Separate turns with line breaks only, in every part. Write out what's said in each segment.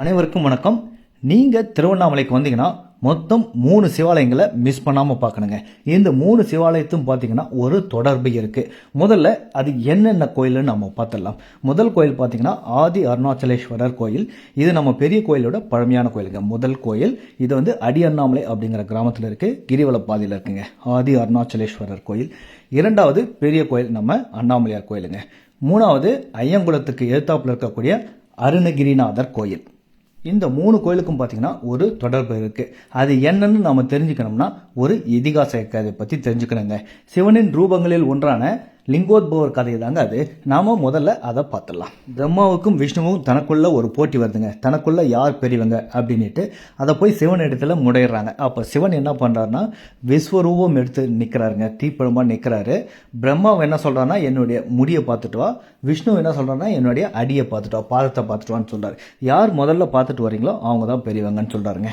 அனைவருக்கும் வணக்கம். நீங்கள் திருவண்ணாமலைக்கு வந்தீங்கன்னா மொத்தம் மூணு சிவாலயங்களை மிஸ் பண்ணாமல் பார்க்கணுங்க. இந்த மூணு சிவாலயத்தும் பார்த்தீங்கன்னா ஒரு தொடர்பு இருக்குது முதல்ல அது என்னென்ன கோயில்னு நம்ம பார்த்துடலாம். முதல் கோயில் பார்த்தீங்கன்னா ஆதி அருணாச்சலேஸ்வரர் கோயில். இது நம்ம பெரிய கோயிலோட பழமையான கோயிலுங்க. முதல் கோயில். இது வந்து அடி அண்ணாமலை அப்படிங்கிற கிராமத்தில் இருக்குது கிரிவலப்பாதையில் இருக்குங்க. ஆதி அருணாச்சலேஸ்வரர் கோயில். இரண்டாவது பெரிய கோயில் நம்ம அண்ணாமலையார் கோயிலுங்க. மூணாவது ஐயங்குளத்துக்கு எழுத்தாப்பில் இருக்கக்கூடிய அருணகிரிநாதர் கோயில். இந்த மூணு கோயிலுக்கும் பார்த்தீங்கன்னா ஒரு தொடர்பு இருக்குது அது என்னன்னு நம்ம தெரிஞ்சுக்கணும்னா ஒரு இதிகாச கதை பற்றி தெரிஞ்சுக்கணுங்க. சிவனின் ரூபங்களில் ஒன்றான லிங்கோத்பவர் கதை தாங்க அது. நாம முதல்ல அதை பார்த்துடலாம். பிரம்மாவுக்கும் விஷ்ணுவும் தனக்குள்ள ஒரு போட்டி வருதுங்க. தனக்குள்ள யார் பெரியவங்க அப்படின்ட்டு அதை போய் சிவன் இடத்துல முடையிடுறாங்க அப்போ சிவன் என்ன பண்ணுறாருன்னா விஸ்வரூபம் எடுத்து நிற்கிறாருங்க தீப்பழமாக நிற்கிறாரு பிரம்மாவை என்ன சொல்கிறான்னா என்னுடைய முடியை பார்த்துட்டு வா. விஷ்ணு என்ன சொல்கிறான்னா என்னுடைய அடியை பார்த்துட்டு வா. பாதத்தை பார்த்துட்டு வான்னு சொல்கிறார் யார் முதல்ல பார்த்துட்டு வரீங்களோ அவங்க தான் பெரியவங்கன்னு சொல்கிறாருங்க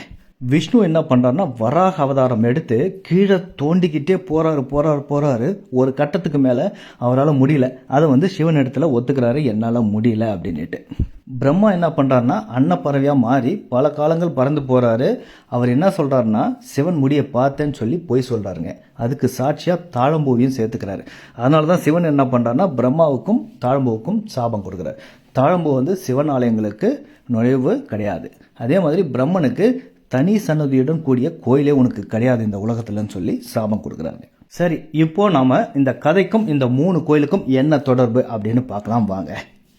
விஷ்ணு என்ன பண்ணுறாருன்னா வராக அவதாரம் எடுத்து கீழே தோண்டிக்கிட்டே போகிறாரு போகிறாரு போகிறாரு ஒரு கட்டத்துக்கு மேலே அவரால் முடியல. அதை வந்து சிவன் இடத்துல ஒத்துக்கிறாரு என்னால் முடியல அப்படின்ட்டு பிரம்மா என்ன பண்ணுறாருன்னா அன்னப்பறவையாக மாறி பல காலங்கள் பறந்து போகிறாரு அவர் என்ன சொல்கிறாருன்னா சிவன் முடியை பார்த்தேன்னு சொல்லி பொய் சொல்கிறாருங்க அதுக்கு சாட்சியாக தாழம்பூவையும் சேர்த்துக்கிறாரு. அதனால தான் சிவன் என்ன பண்ணுறாருன்னா பிரம்மாவுக்கும் தாழம்பூவுக்கும் சாபம் கொடுக்குறாரு. தாழம்பூ வந்து சிவன் ஆலயங்களுக்கு நுழைவு கிடையாது. அதே மாதிரி பிரம்மனுக்கு தனி சன்னதியுடன் கூடிய கோயிலே உனக்கு கிடையாது இந்த உலகத்துலன்னு சொல்லி சாபம் கொடுக்குறாங்க. சரி இப்போ நாம இந்த கதைக்கும் இந்த மூணு கோயிலுக்கும் என்ன தொடர்பு அப்படின்னு பார்க்கலாம் வாங்க.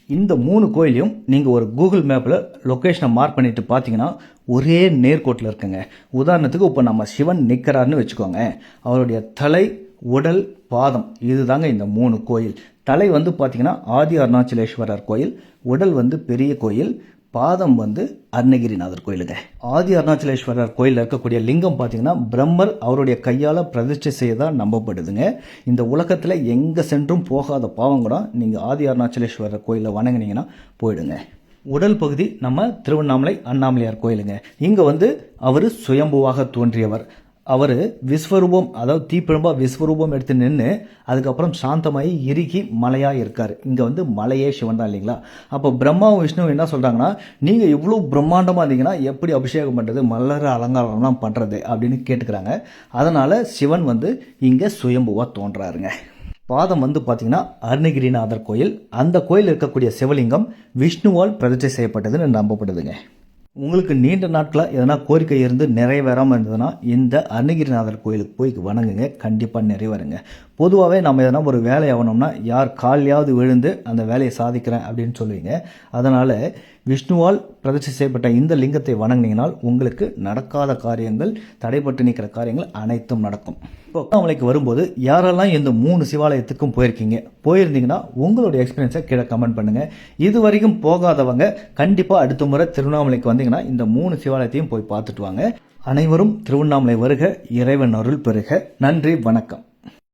இந்த மூணு கோயிலையும் நீங்கள் ஒரு கூகுள் மேப்பில் லொக்கேஷனை மார்க் பண்ணிட்டு பார்த்தீங்கன்னா ஒரே நேர்கோட்டில் இருக்குங்க. உதாரணத்துக்கு இப்போ நம்ம சிவன் நிற்கிறாருன்னு வச்சுக்கோங்க. அவருடைய தலை உடல் பாதம் இதுதாங்க இந்த மூணு கோயில். தலை வந்து பார்த்தீங்கன்னா ஆதி அருணாச்சலேஸ்வரர் கோயில் உடல் வந்து பெரிய கோயில் பாதம் வந்து அருணகிரிநாதர் கோயிலுங்க. ஆதி அருணாச்சலேஸ்வரர் கோயிலில் இருக்கக்கூடிய லிங்கம் பார்த்தீங்கன்னா பிரம்மர் அவருடைய கையால் பிரதிஷ்டை செய்ததா நம்பப்படுதுங்க. இந்த உலகத்தில் எங்கே சென்றும் போகாத பாவம் கூட நீங்கள் ஆதி அருணாச்சலேஸ்வரர் கோயிலில் வணங்கினீங்கன்னா போயிடுங்க. உடல் பகுதி நம்ம திருவண்ணாமலை அண்ணாமலையார் கோயிலுங்க. இங்கே வந்து அவர் சுயம்புவாக தோன்றியவர். அவர் விஸ்வரூபம் அதாவது தீப்பிழம்பா விஸ்வரூபம் எடுத்து நின்று அதுக்கப்புறம் சாந்தமாகி இறுகி மலையாக இருக்கார். இங்கே வந்து மலையே சிவன் தான் இல்லைங்களா? அப்போ பிரம்மாவும் விஷ்ணுவும் என்ன சொல்கிறாங்கன்னா நீங்கள் இவ்வளோ பிரம்மாண்டமாக இருந்தீங்கன்னா எப்படி அபிஷேகம் பண்ணுறது மலர் அலங்காரம்லாம் பண்ணுறது அப்படின்னு கேட்டுக்கிறாங்க. அதனால் சிவன் வந்து இங்கே சுயம்புவாக தோன்றாருங்க. பாதம் வந்து பார்த்தீங்கன்னா அருணகிரிநாதர் கோயில். அந்த கோயில் இருக்கக்கூடிய சிவலிங்கம் விஷ்ணுவால் பிரதிஷ்டை செய்யப்பட்டதுன்னு நம்பப்படுதுங்க. உங்களுக்கு நீண்ட நாட்களாக எதனா கோரிக்கை இருந்து நிறைவேறாமல் இருந்ததுன்னா இந்த அருணகிரிநாதர் கோயிலுக்கு போய் வணங்குங்க. கண்டிப்பாக நிறைவேறுங்க. பொதுவாகவே நம்ம எதனா ஒரு வேலை ஆகணும்னா யார் காலையாவது விழுந்து அந்த வேலையை சாதிக்கிறேன் அப்படின்னு சொல்லுவீங்க. அதனால் விஷ்ணுவால் பிரதிஷ்டை செய்யப்பட்ட இந்த லிங்கத்தை வணங்கினால் உங்களுக்கு நடக்காத காரியங்கள் தடைப்பட்டு நிற்கிற காரியங்கள் அனைத்தும் நடக்கும். இப்போ வரும்போது யாரெல்லாம் இந்த மூணு சிவாலயத்துக்கும் போயிருக்கீங்க போயிருந்தீங்கன்னா உங்களுடைய எக்ஸ்பீரியன்ஸை கீழே கமெண்ட் பண்ணுங்க. இது வரைக்கும் போகாதவங்க கண்டிப்பாக அடுத்த முறை திருவண்ணாமலைக்கு வந்தீங்கன்னா இந்த மூணு சிவாலயத்தையும் போய் பார்த்துட்டு வாங்க. அனைவரும் திருவண்ணாமலை வருக இறைவன் அருள் பெறுக. நன்றி வணக்கம்.